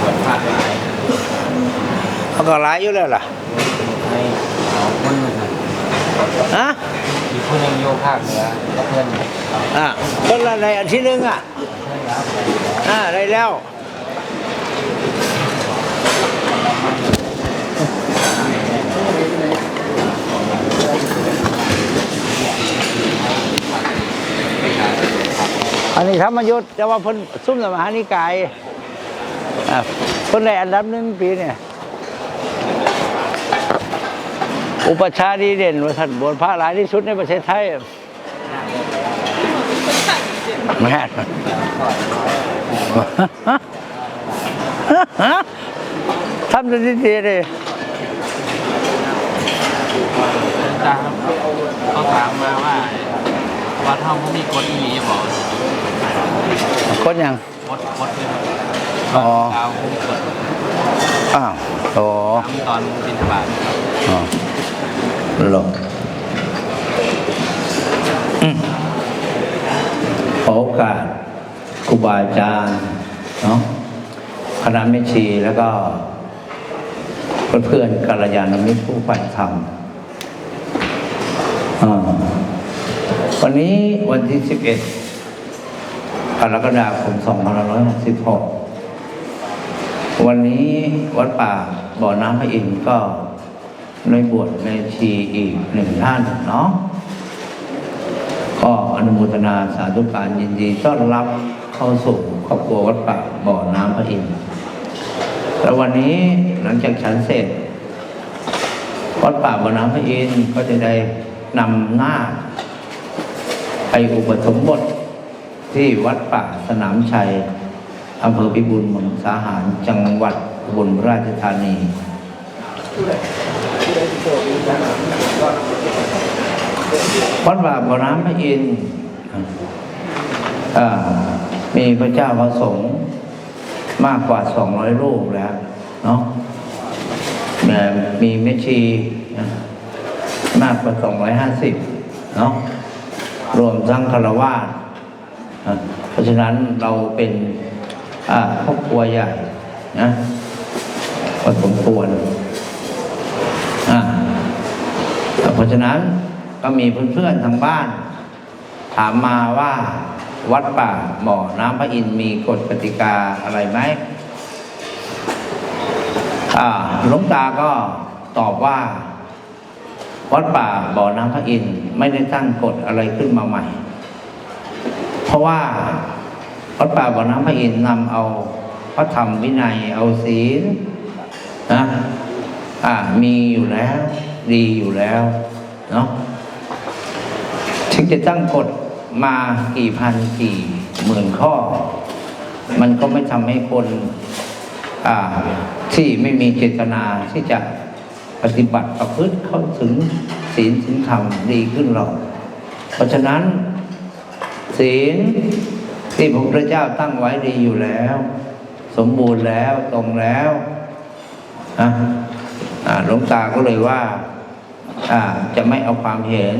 บวชพระหลายเขาก็หลายอยู่แล้วล่ะให้เอาคนหนึ่งฮะมีคนหนึ่งโยภาคเหนือก็เพื่อนเพื่อนอะคนละในอันที่หนึ่งอะรับอ่าได้แล้ว อันนี้ธรรมยุทธ์แต่ว่าเพิ่นซุ่มสมหานิกายอะ เพิ่นได้อันดับหนึ่งปีเนี่ย อุปชฌาย์ดีเด่นว่าท่านบวชพระหลายที่สุดในประเทศไทยแม่นทำสถิติเลยตามเขาถามมาว่าวัดเฮาเขามีกฎอีหลีจะบอกคนยังกฎกฎคือ อ๋อดาวเขามีกฎอ้าวโอ้ทำตอนบินทบาทอ๋อหลบอืมขอโอกาสครูบาอาจารย์เนาะคณะแม่ชีแล้วก็ เพื่อนๆกัลยาณมิตรผู้ใฝ่ธรรมอ่าวันนี้วันที่ 11กรกฎาคม2566 วันนี้วัดป่าบ่อน้ำพระอินทร์ก็ในบวชในชีอีกหนึ่งท่านเนาะก็อนุโมทนาสาธุการยินดีต้อนรับเข้าสู่ครอบครัววัดป่าบ่อน้ำพระอินทร์แล้ววันนี้หลังจากฉันเสร็จ วัดป่าบ่อน้ำพระอินทร์ก็จะได้นำหน้า ไปอุปสมบทที่วัดป่าสนามชัย อำเภอพิบูลมังสาหาร จังหวัดอุบลราชธานี วัดป่าบ่อน้ำพระอินทร์อ่ามีพระเจ้าพระสงฆ์มากกว่าสองร้อยรูปแล้วเนาะมีเมชีมากกว่าสองร้อยห้าสิบเนาะรวมทั้งคารวาสเพราะฉะนั้นเราเป็น ครอบครัวใหญ่นะพอสมควรอ่าเพราะฉะนั้นก็มีเพื่อนๆทางบ้าน ถามมาว่าวัดป่าบ่อน้ำพระอินทร์มีกฎกติกาอะไรไหมอ่าหลวงตาก็ตอบว่า วัดป่าบ่อน้ำพระอินทร์ไม่ได้ตั้งกฎอะไรขึ้นมาใหม่ เพราะว่า วัดป่าบ่อน้ำพระอินทร์นำเอาพระธรรมวินัยเอาศีลนะอ่ามีอยู่แล้ว ดีอยู่แล้วเนาะถึงจะตั้งกฎมากี่พันกี่หมื่นข้อ มันก็ไม่ทำให้คนอ่าที่ไม่มีเจตนาที่จะปฏิบัติประพฤติเข้าถึงศีลถึงธรรมดีขึ้นหรอกเพราะฉะนั้นศีล ที่พระพุทธเจ้าตั้งไว้ดีอยู่แล้ว สมบูรณ์แล้วตรงแล้วนะหลวงตาก็เลยว่าจะไม่เอาความเห็น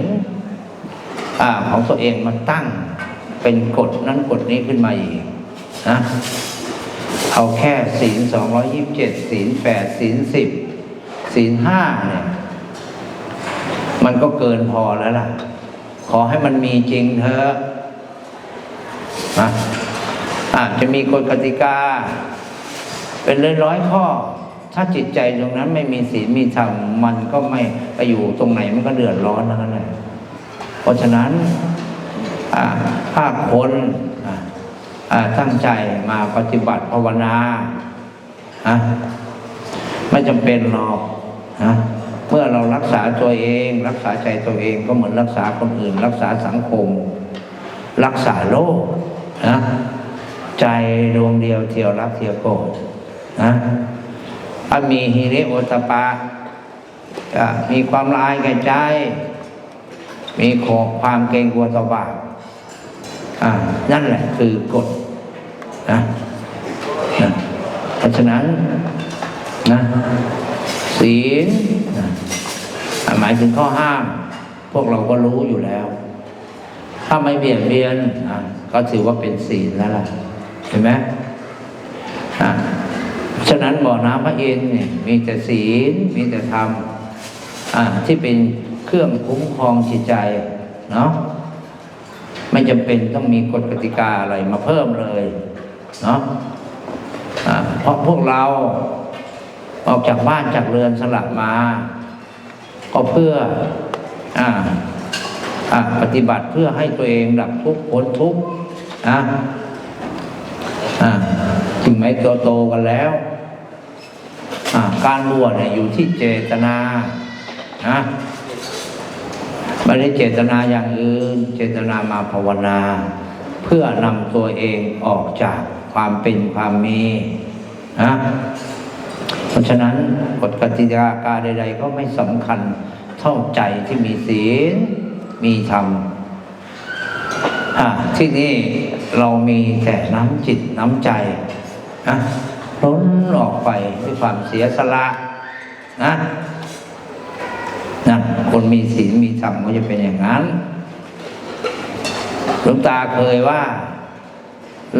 อของตัวเองมาตั้งเป็นกฎนั้นกฎนี้ขึ้นมาอีกนะเอาแค่ศีลสองร้อยิบเจ็ดศีลแปดศีลสิบศีลห้าเนี่ย มันก็เกินพอแล้วล่ะ ขอให้มันมีจริงเถอะ นะอาจจะมีกฎกติกา เป็นร้อยร้อยๆข้อ ถ้าจิตใจตรงนั้นไม่มีศีลมีธรรมมันก็ไม่ไปอยู่ตรงไหนมันก็เดือดร้อนทั้งนั้นแหละเพราะฉะนั้นอ่าถ้าคนอ่าอ่าตั้งใจมาปฏิบัติภาวนาอะไม่จำเป็นหรอกนะเมื่อเรารักษาตัวเอง รักษาใจตัวเองก็เหมือนรักษาคนอื่น รักษาสังคม รักษาโลกนะใจ ดวงเดียวเที่ยวรักเที่ยวโกรธนะถ้ามีฮิริโอตปาอะมีความละอายแก่ใจ มีขอความเกรงกลัวต่อบาปอ่านั่นแหละคือกฎนะเพราะฉะนั้นนะศีลนะหมายถึงข้อห้าม พวกเราก็รู้อยู่แล้ว ถ้าไม่เบียดเบียนอะก็ถือว่าเป็นศีลแล้วล่ะ เห็นไหมฉะนั้นบ่อน้ำพระอินทร์เนี่ยมีแต่ศีลมีแต่ธรรมที่เป็นเครื่องคุ้มครองจิตใจเนาะไม่จำเป็นต้องมีกฎกติกาอะไรมาเพิ่มเลยเนาะะเพราะพวกเราออกจากบ้านจากเรือนสลับมา ก็เพื่อออปฏิบัติเพื่อให้ตัวเองดับทุกข์พ้นทุกข์นะ อ่าถึงแม้โตโตกันแล้วอ่าการบวชเนี่ยอยู่ที่เจตนานะไม่ได้เจตนาอย่างอื่น เจตนามาภาวนา เพื่อนำตัวเองออกจากความเป็นความมีนะเพราะฉะนั้นกฎกติกาการใด ๆ ก็ไม่สำคัญเท่าใจที่มีศีลมีธรรมอ่าที่นี่ เรามีแต่น้ำจิตน้ำใจนะล้นออกไปด้วยความเสียสละนะนั่นคนมีศีลมีธรรมก็จะเป็นอย่างนั้นหลวงตาเคยว่า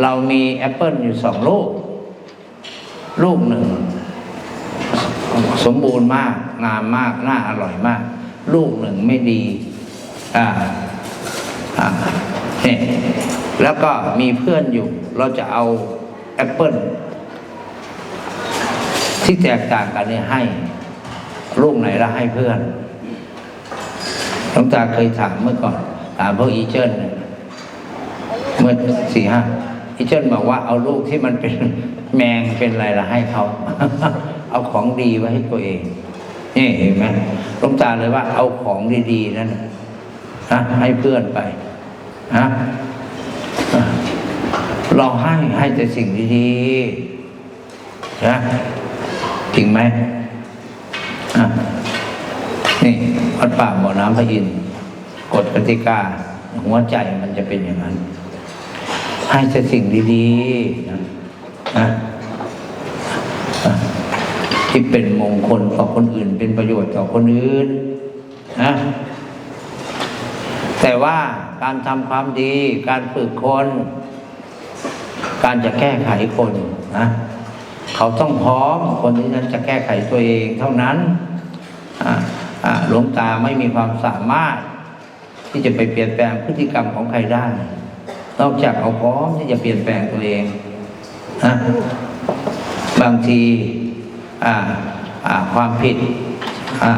เรามีแอปเปิลอยู่สองลูก ลูกหนึ่ง สมบูรณ์มาก งามมากน่าอร่อยมาก ลูกหนึ่งไม่ดี อ่า อ่าเนี่ย แล้วก็มีเพื่อนอยู่ เราจะเอาแอปเปิลที่แตกต่างกันเนี่ยให้ลูกไหนล้วให้เพื่อนหลวงตาเคยถามเมื่อก่อนถามพวกอีเจิ้นเมื่อสี่ห้าอีเจิ้นบอกว่าเอาลูกที่มันเป็นแมงเป็นอะไรละให้เขา เอาของดีไว้ให้ตัวเองนี่เห็นไหมหลวงตาเลยว่าเอาของดีๆนั่นนะนะให้เพื่อนไปนะ เราให้ให้แต่สิ่งดีๆนะจริงไหมนี่วัดป่าบ่อน้ำพระอินกฎกติกา หัวใจมันจะเป็นอย่างนั้น ให้แต่สิ่งดีๆนะนะที่เป็นมงคลต่อคนอื่นเป็นประโยชน์ต่อคนอื่นนะแต่ว่าการทำความดีการฝึกคน การจะแก้ไขคนนะเขาต้องพร้อมคนที่นั้นจะแก้ไขตัวเองเท่านั้นหลวงตาไม่มีความสามารถ ที่จะไปเปลี่ยนแปลงพฤติกรรมของใครได้ นอกจากเขาพร้อมที่จะเปลี่ยนแปลงตัวเองนะบางทีความผิด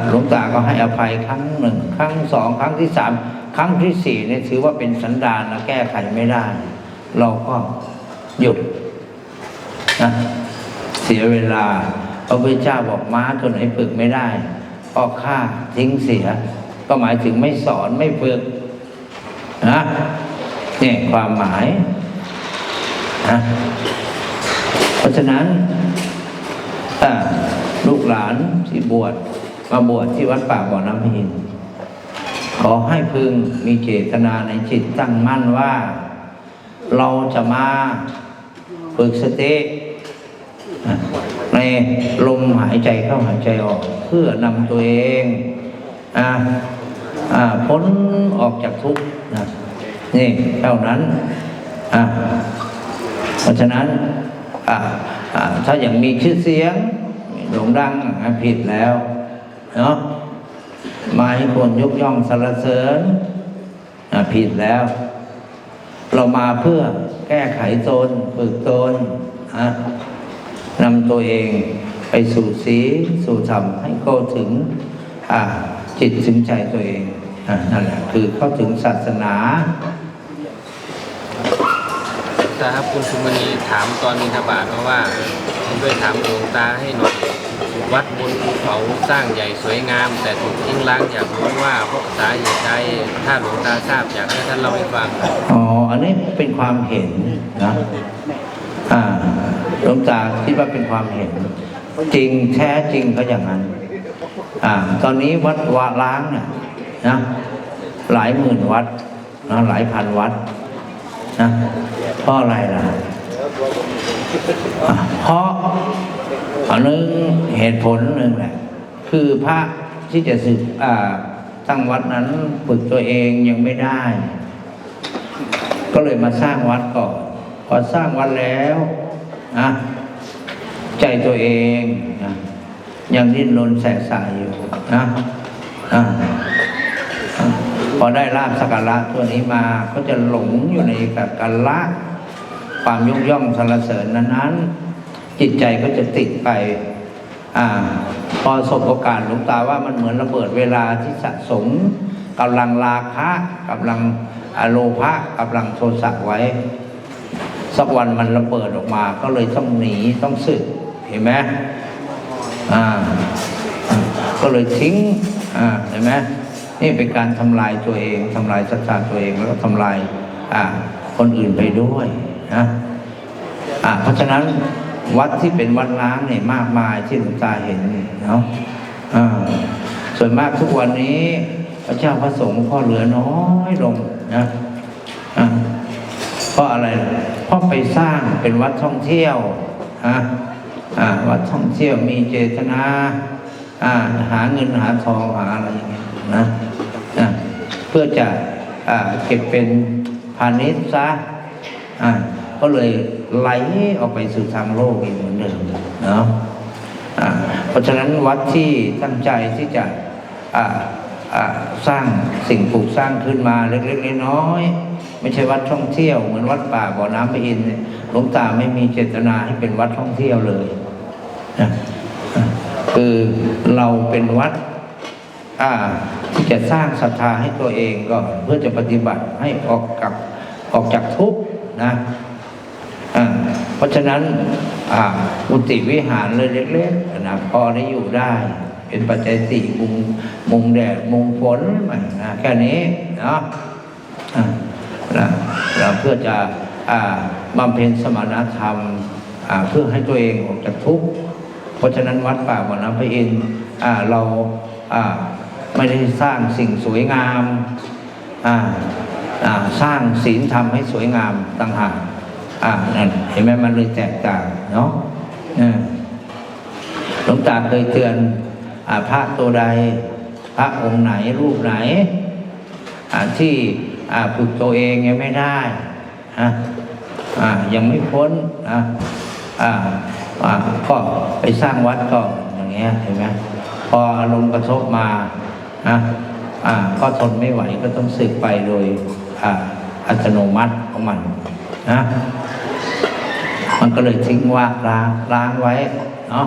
หลวงตาก็ให้อภัยครั้งหนึ่ง ครั้งสองครั้งที่สามครั้งที่สี่เนี่ยถือว่าเป็นสันดานนะแก้ไขไม่ได้ เราก็ หยุดนะเสียเวลาพระพุทธเจ้าบอกม้าตัวไหนฝึกไม่ได้ก็ฆ่าทิ้งเสีย ก็หมายถึงไม่สอนไม่ฝึกนะเนี่ยความหมายนะเพราะฉะนั้นอ่าลูกหลานที่บวชมาบวชที่วัดป่าบ่อน้ำพินขอให้พึงมีเจตนาในจิตตั้งมั่นว่า เราจะมา ฝึกสติในลมหายใจเข้าหายใจออก เพื่อนำตัวเองอ่าอ่าพ้นออกจากทุกข์นะนี่เท่านั้นอ่าเพราะฉะนั้นอ่าอ่าถ้าอย่างมีชื่อเสียงโด่งดังผิดแล้วเนาะมาให้คนยกย่องสรรเสริญผิดแล้ว เรามาเพื่อแก้ไขตนฝึกตนนะนำตัวเองไปสู่ศีสู่ธรรมให้เข้าถึงจิตถึงใจตัวเองอนั่นแหละคือเข้าถึงศาสนาตาครับคุณชุมณีถามตอนมินทบาทมาว่าผมด้วยถามหลวงตาให้หน่อย วัดบนภูเขาสร้างใหญ่สวยงาม แต่ถูกทิ้งร้างอยากรู้ว่าเพราะสาเหตุใดถ้าหลวงตาทราบอยากให้ท่านเล่าให้ฟังอ๋ออันนี้เป็นความเห็นนะอ่าหลวงตาคิดว่าเป็นความเห็น จริงแท้จริงก็อย่างนั้นอ่าตอนนี้วัดวาล้างเนี่ยนะหลายหมื่นวัดนะหลายพันวัดนะเพราะอะไรล่ะเพราะ อันนึงเหตุผลหนึ่งแหละคือพระที่จะสึกอ่าตั้งวัดนั้นฝึกตัวเองยังไม่ได้ ก็เลยมาสร้างวัดก่อนพอสร้างวัดแล้วนะใจตัวเองนะยังดิ้นรนแสกสายอยู่นะอ่าอ่าพอได้ลาบสักการะตัวนี้มาก็จะหลงอยู่ในกับการละความยกย่องสรรเสริญนั้นๆ จิตใจก็จะติดไป อ่า พอสบโอกาสหลวงตาว่ามันเหมือนระเบิดเวลาที่สะสมกำลังราคะกำลังอโลภะกำลังโทสะไว้ สักวันมันระเบิดออกมา ก็เลยต้องหนีต้องสึกเห็นไหมอ่า ก็เลยทิ้ง อ่าเห็นไหมนี่เป็นการทำลายตัวเองทำลายศรัทธาตัวเองแล้วก็ทำลาย อ่า คนอื่นไปด้วยนะอ่าเพราะฉะนั้น วัดที่เป็นวัดล้างเนี่ยมากมายที่หลวงตาเห็นเนาะส่วนมากทุกวันนี้ พระเจ้าพระสงฆ์ก็เหลือน้อยลงนะเพราะอะไรเพราะไปสร้างเป็นวัดท่องเที่ยวอะวัดท่องเที่ยวมีเจตนาหาเงินหาทองหาอะไรอย่างเงี้ยนะเพื่อจะอ่าเก็บเป็นพาณิชย์ซะอ่า ก็เลยไหลออกไปสู่ทางโลกอีกเหมือนเดิมเนาะเพราะฉะนั้นวัดที่ตั้งใจที่จะสร้างสิ่งปลูกสร้างขึ้นมาเล็กๆน้อยๆไม่ใช่วัดท่องเที่ยวเหมือนวัดป่าบ่อน้ำพระอินทร์หลวงตาไม่มีเจตนาให้เป็นวัดท่องเที่ยวเลยนะคือเราเป็นวัดที่จะสร้างศรัทธาให้ตัวเองก็เพื่อจะปฏิบัติให้ออกกับออกจากทุกข์นะ ราะฉะนั้นอุติวิหารเลยเล็กๆนะพอได้อยู่ได้ เป็นปัจจัยสี่มุงมุงแดดมุงฝนนะแค่นี้เนาะนะเราเพื่อจะบำเพ็ญสมณธรรมเพื่อให้ตัวเองออกจากทุกข์เพราะฉะนั้นวัดป่าบ่อน้ำพระอินทร์อ่าเราไม่ได้สร้างสิ่งสวยงามสร้างศีลธรรมให้สวยงามต่างหาก อ่านั่นเห็นไหมมันเลยแตกต่างเนาะหลวงตาเคยเตือนอาพระตัวใด พระองค์ไหนรูปไหนอาที่อาฝึกตัวเองยังไม่ได้อะอายังไม่พ้นอะอาอาก็ไปสร้างวัดก็อย่างเงี้ยเห็นไหมพออารมณ์กระทบมาอะอาก็ทนไม่ไหวก็ต้องสึกไปโดยอาอัตโนมัติของมันนะ มันก็เลยทิ้งว่างล้างล้างไว้เนาะ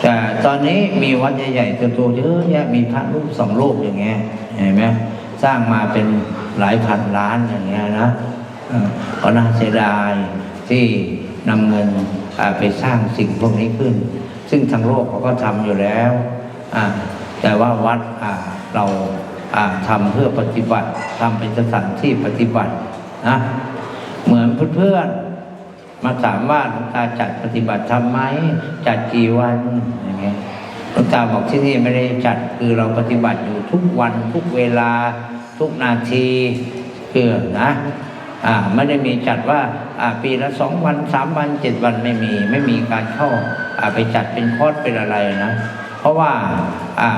แต่ตอนนี้มีวัดใหญ่ๆตัวเยอะแยะมีพระรูปสองรูปอย่างเงี้ยเห็นไหมสร้างมาเป็นหลายพันล้านอย่างเงี้ยนะก็น่าเสียดายที่นำเงินไปสร้างสิ่งพวกนี้ขึ้น ซึ่งทางโลกเขาก็ทำอยู่แล้วแต่ว่าวัดเราอ่าทำเพื่อปฏิบัติทำเป็นสถานที่ปฏิบัตินะเหมือนเพื่อนๆ มาถามว่าหลวงตาจัดปฏิบัติทำไหมจัดกี่วันอย่างเงี้ยหลวงตาบอกที่นี่ไม่ได้จัดคือเราปฏิบัติอยู่ทุกวันทุกเวลาทุกนาทีคือนะอ่าไม่ได้มีจัดว่าอ่าปีละสองวันสามวันเจ็ดวันไม่มี ไม่มีการเข้าอ่าไปจัดเป็นคอร์สเป็นอะไรนะ เพราะว่าอ่า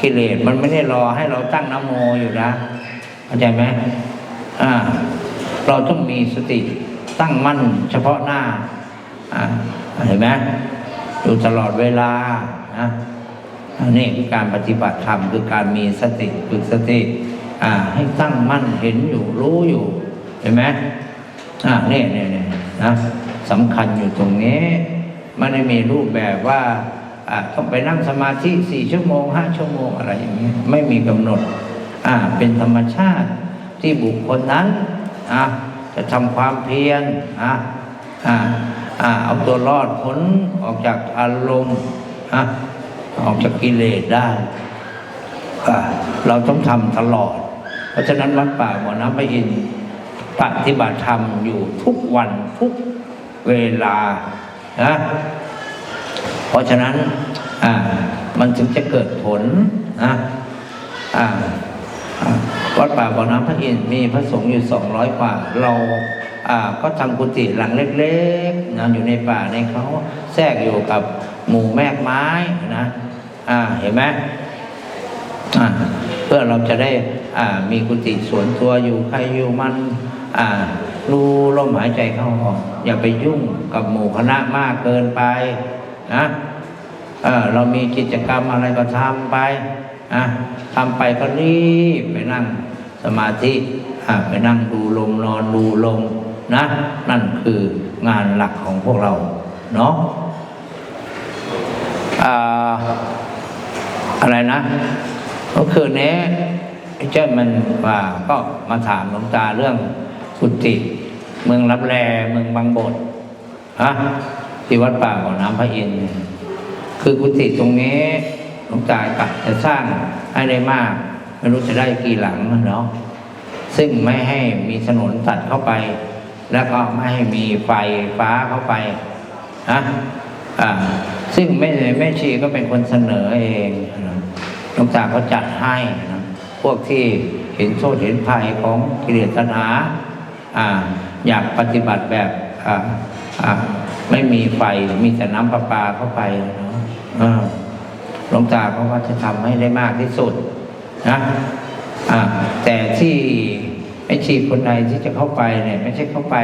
กิเลสมันไม่ได้รอให้เราตั้งนะโมอยู่นะเข้าใจไหมอ่าเราต้องมีสติ ตั้งมั่นเฉพาะหน้าเห็นไหมอยู่ตลอดเวลานะนี่คือการปฏิบัติธรรมคือการมีสติฝึกสติให้ตั้งมั่นเห็นอยู่รู้อยู่เห็นไหมอ่าเนี่ยเนี่ยเนี่ยนะสำคัญอยู่ตรงนี้ไม่ได้มีรูปแบบว่าต้องไปนั่งสมาธิสี่ชั่วโมงห้าชั่วโมงอะไรอย่างนี้ไม่มีกำหนดอ่าเป็นธรรมชาติที่บุคคลนั้นอะ จะทำความเพียรอะอะอะเอาตัวรอดพ้นออกจากอารมณ์อะออกจากกิเลสได้อะเราต้องทำตลอด เพราะฉะนั้นวัดป่าบ่อน้ำพระอินปฏิบัติธรรมอยู่ทุกวันทุกเวลานะเพราะฉะนั้นอ่ามันถึงจะเกิดผลนะอ่า วัดป่าบ่อน้ำพระอินทร์มีพระสงฆ์อยู่สองร้อยกว่า เราอ่าก็ทำกุฏิหลังเล็กๆนะอยู่ในป่าในเขาแทรกอยู่กับหมู่แมกไม้นะอ่าเห็นไหมอ่าเพื่อเราจะได้อ่ามีกุฏิสวนตัวอยู่ใครอยู่มันอ่าดูลมหายใจเข้าออกอย่าไปยุ่งกับหมู่คณะมากเกินไปนะเออเรามีกิจกรรมอะไรก็ทำไป นะทำไปก็รีบไปนั่งสมาธิอะไปนั่งดูลมนอนดูลมนะ นั่นคืองานหลักของพวกเรา เนาะอะไรนะเมื่อคืนนี้ไอ้เจ้ามันว่าก็มาถามหลวงตาเรื่องกุฏิเมืองรับแลเมืองบางบทฮะที่วัดป่าบ่อน้ำพระอินทร์คือกุฏิตรงนี้ หลวงตาจะสร้างให้ได้มากไม่รู้จะได้กี่หลังเนาะซึ่งไม่ให้มีถนนตัดเข้าไป แล้วก็ไม่ให้มีไฟฟ้าเข้าไปนะอ่าซึ่งแม่แม่ชีก็เป็นคนเสนอเองหลวงตาเขาจัดให้นะพวกที่เห็นโทษเห็นภัยของกิเลสตัณหาอ่าอยากปฏิบัติแบบอ่าอ่าไม่มีไฟมีแต่น้ำประปาเข้าไปเนาะอ่า หลวงตาเขาะว่าจะทำให้ได้มากที่สุดนะอ่าแต่ที่แม่ชีคนใดที่จะเข้าไปเนี่ยไม่ใช่เข้าไป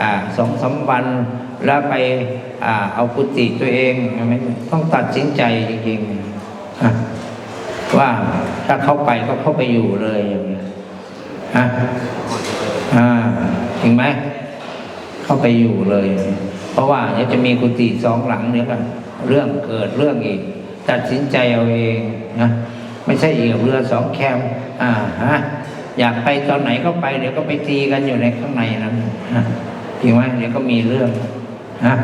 อ่าสองสามวันแล้วไปอ่าเอากุฏิตัวเองไม่ต้องตัดสินใจจริงๆว่าถ้าเข้าไปก็เข้าไปอยู่เลยอย่างนี้ฮะอ่าจริงไหมเข้าไปอยู่เลย เพราะว่าเดี๋ยวจะมีกุฏิสองหลังเดี๋ยกันเรื่องเกิดเรื่องอีก ตัดสินใจเอาเองนะไม่ใช่เอีกเรือสองแคมอ่าฮะอยากไปตอนไหนก็ไป เดี๋ยวก็ไปตีกันอยู่ในข้างในนั้นจริงไหมเดี๋ยวก็มีเรื่องนะ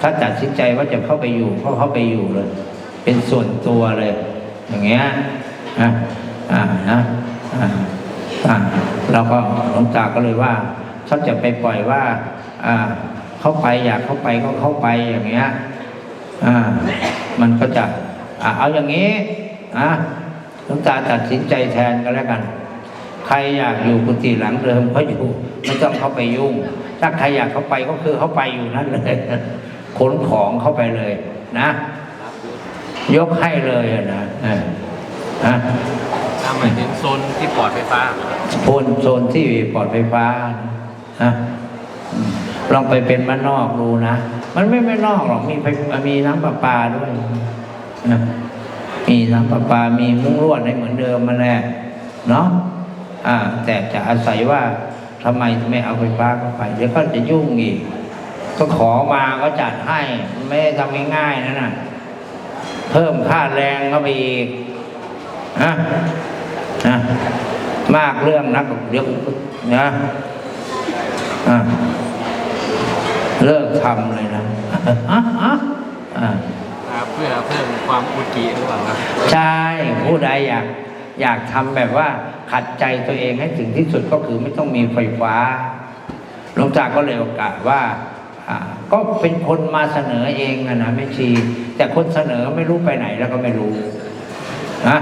ถ้าตัดสินใจว่าจะเข้าไปอยู่ก็เข้าไปอยู่เลย เป็นส่วนตัวเลย อย่างเงี้ยนะอ่านะอ่าเราก็หลวงตาก็เลยว่าเขาจะไปปล่อยว่า อ่า เข้าไปอยากเข้าไปก็เข้าไปอย่างเงี้ยอ่า มันก็จะ อ่าเอาอย่างนี้อะหลวงตาตัดสินใจแทนก็แล้วกัน ใครอยากอยู่กุฏิหลังเดิมก็อยู่ไม่ต้องเข้าไปยุ่ง ถ้าใครอยากเข้าไปก็คือเข้าไปอยู่นั่นเลยขนของเข้าไปเลย นะ ยกให้เลยอะนะเอออะถ้าหมายถึงโซนที่ปลอดไฟฟ้าโซนโซนที่ปลอดไฟฟ้านะอืมลองไปเป็นบ้านนอกดูนะ มันไม่ไม่นอกหรอกมีไฟมีน้ำประปาด้วย นะมีน้ำประปา มีมุ้งลวดให้เหมือนเดิมมาแหละเนาะอ่า แต่จะอาศัยว่าทำไมไม่เอาไฟฟ้าเข้าไป เดี๋ยวก็จะยุ่งอีก ก็ขอมาก็จัดให้ไม่ได้ทำง่ายๆนะน่ะ เพิ่มค่าแรงเข้าไปอีกนะนะมากเรื่องนักเดี๋ยวนะอะเลิกทำเลยนะอะอะอะ เพื่อเพิ่มความอุกิหรือเปล่าครับใช่ผู้ใดอยากอยากทำแบบว่าขัดใจตัวเองให้ถึงที่สุดก็คือไม่ต้องมีไฟฟ้าหลวงตาก็เลยโอกาสว่าอ่าก็เป็นคนมาเสนอเองนะนะไม่ชี แต่คนเสนอไม่รู้ไปไหนแล้วก็ไม่รู้นะ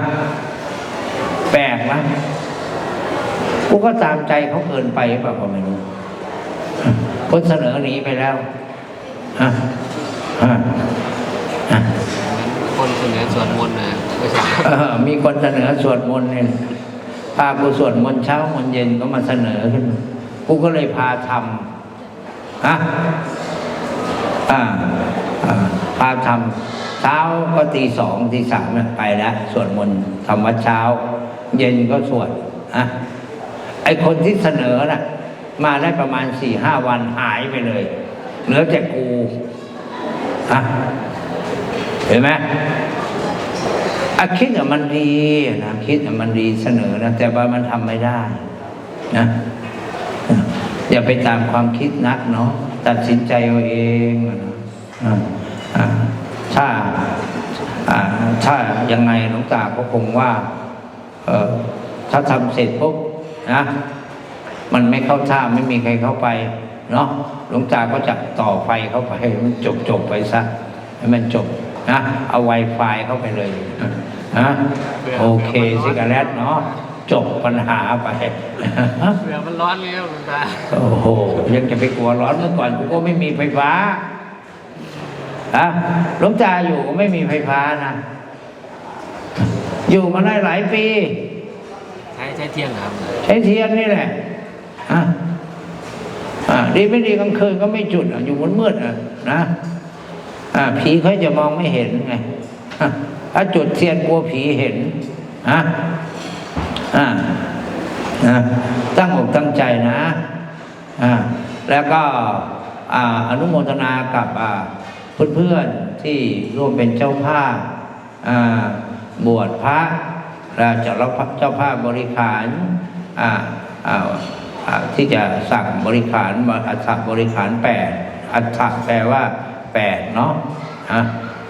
แปลกนะกูก็ตามใจเขาเกินไปหรือเปล่าก็ไม่รู้คนเสนอหนีไปแล้วอะอะ สวดมนต์นะไม่ใช่เออมีคนเสนอสวดมนต์เนี่ยพากูสวดมนต์เช้ามนต์เย็นก็มาเสนอขึ้นกูก็เลยพาทำอะอ่าพาทำเช้าก็ตีสองตีสามไปแล้วสวดมนต์ทำวัดเช้า เย็นก็สวดอะไอคนที่เสนอน่ะ มาได้ประมาณสี่ห้าวันหายไปเลย เหลือแต่กูอะเห็นไหม อะคิดอะมันดีนะคิดอะมันดีเสนอนะแต่ว่ามันทำไม่ได้นะอย่าไปตามความคิดนักเนาะตัดสินใจเอาเองนะถ้าถ้ายังไงหลวงตาก็คงว่าเออถ้าทำเสร็จปุ๊บนะมันไม่เข้าท่าไม่มีใครเข้าไปเนาะหลวงตาก็จะต่อไฟเข้าไปให้มันจบจบไปซะให้มันจบนะเอาไวไฟเข้าไปเลยนะ โอเคซิกาเลตเนาะจบปัญหาไปเรือมันร้อนเลยครับคุณตาโอ้โหยังจะไปกลัวร้อนเมื่อก่อนกูก็ไม่มีไฟฟ้าอะหลวงตาอยู่ก็ไม่มีไฟฟ้านะอยู่มาได้หลายปี ใช้ใช้เที่ยงครับ ใช้เทียนนี่แหละอะดีไม่ดีกลางคืนก็ไม่จุดอะอยู่มืดมืดๆอะนะอ่าผีเขาจะมองไม่เห็นไง อะถ้าจุดเทียนกลัวผีเห็นอะอ่านะตั้งอกตั้งใจนะอ่าแล้วก็อ่าอนุโมทนากับอ่าเพื่อนๆที่ร่วมเป็นเจ้าภาพอ่าบวชพระและเจ้าเจ้าภาพบริขารอ่าอ่าที่จะสั่งบริขารอัฐบริขารแปดอัฐแปลว่าแปดเนาะ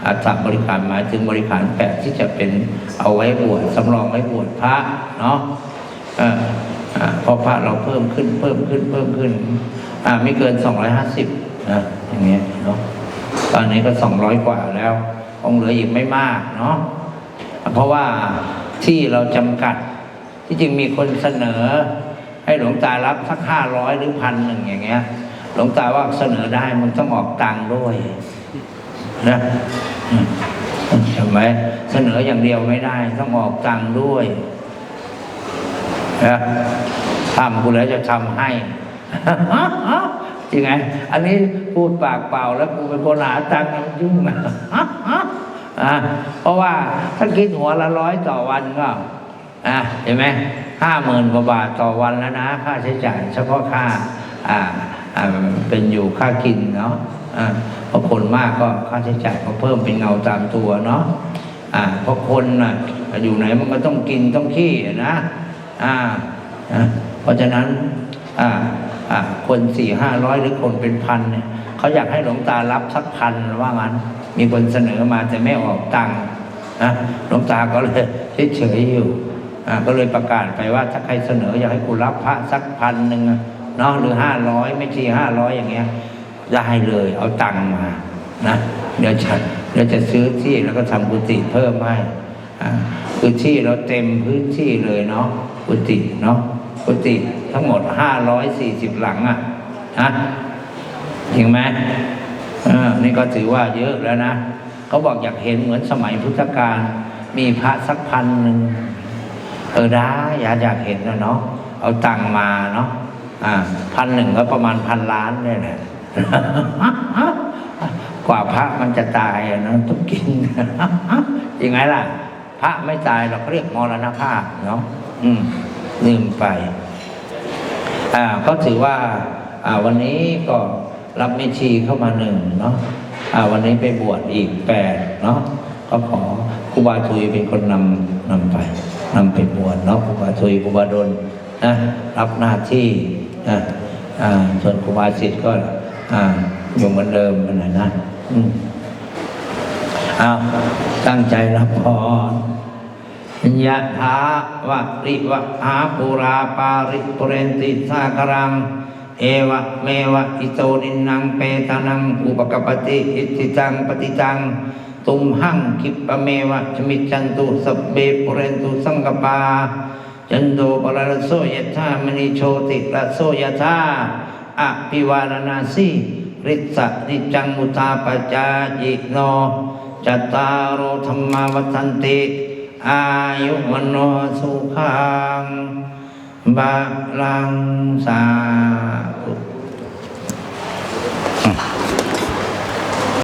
อัฐบริขารหมายถึงบริขารแปดที่จะเป็นเอาไว้บวชสำรองไว้บวชพระเนาะเอ่ออ่าเพราะพระเราเพิ่มขึ้นเพิ่มขึ้นเพิ่มขึ้นอ่าไม่เกิน250นะอย่างเงี้ยเนาะตอนนี้ก็200กว่าแล้วคงเหลืออีกไม่มากเนาะเพราะว่าที่เราจำกัดที่จริงมีคนเสนอ ให้หลวงตารับสักห้าร้อยหรือพันหนึ่งอย่างเงี้ยหลวงตาว่าเสนอได้มันต้องออกตังค์ด้วย นะอืมใช่ไหมเสนออย่างเดียวไม่ได้ ต้องออกตังด้วยนะทำกูแล้วจะทำให้จริงไง อันนี้พูดปากเปล่าแล้วกูเป็นคนหาตังค์มันยุ่งนะเพราะว่าถ้าคิดหัวละร้อยต่อวันก็อะเห็นไหมห้าหมื่นกว่าบาทต่อวันแล้วนะ ค่าใช้จ่าย เฉพาะค่า อ่าเป็นอยู่ค่ากินเนาะ พราะคนมากก็ค่าใช้จ่ายก็เพิ่มเป็นเงาตามตัวเนาะอ่าเพราะคนนะอยู่ไหนมันก็ต้องกินต้องขี้นะอ่าเพราะฉะนั้นอ่าอ่าคนสี่ห้าร้อยหรือคนเป็นพันเนี่ยเขาอยากให้หลวงตารับสักพันว่างั้น มีคนเสนอมาแต่ไม่ออกตังค์นะหลวงตาก็เลยเฉยๆอยู่อ่าก็เลยประกาศไปว่าถ้าใครเสนออยากให้กูรับพระสักพันหนึ่งเนาะหรือห้าร้อยไม่ใช่ห้าร้อยอย่างเงี้ย ได้เลย เอาตังมา นะเดี๋ยวจะเดี๋ยวจะซื้อที่แล้วก็ทำกุฏิเพิ่มให้อ่าคือที่เราเต็มพื้นที่เลยเนาะกุฏิเนาะกุฏิทั้งหมดห้าร้อยสี่สิบหลังอะฮะจริงไหมเออนี่ก็ถือว่าเยอะแล้วนะเขาบอกอยากเห็นเหมือนสมัยพุทธกาลมีพระสักพันหนึ่งเออได้อยากอยากเห็นนะเนาะเอาตังมาเนาะอ่าพันหนึ่งก็ประมาณพันล้านเนี่ยแหละ กว่าพระมันจะตายอะนะต้องกินยังไงล่ะ พระไม่ตายเราเรียกมรณภาพเนาะอืมลืมไป อ่าก็ถือว่า อ่า วันนี้ก็รับเมชีเข้ามาหนึ่งเนาะอ่า วันนี้ไปบวชอีกแปดเนาะก็ขอครูบาทุยเป็นคนนำนำไปนำไปบวชเนาะครูบาทุยครูบาดลนะรับหน้าที่นะอ่าส่วนครูบาสิทธิ์ก็ อ่า อยู่เหมือนเดิมนั่นแหละนะอืมอ้าวตั้งใจรับพรยะถาวะริวะหาปุราปาริปุเรนติสาครัง เอวะเมวะอิโตนินังเปตานังอุปกปปติอิติจังปฏิจัง ตุมหังคิปะเมวะชมิจจันตุสเบปุเรนตุสังกปา จันโดปรารโสยะธามณิโชติระโสยะธา อภิวารณาสีริสะนิจังมุตาปจายิโนจัตตารโอธรรมวัฏันติ อายุมโนสุขังบาลังสาธุ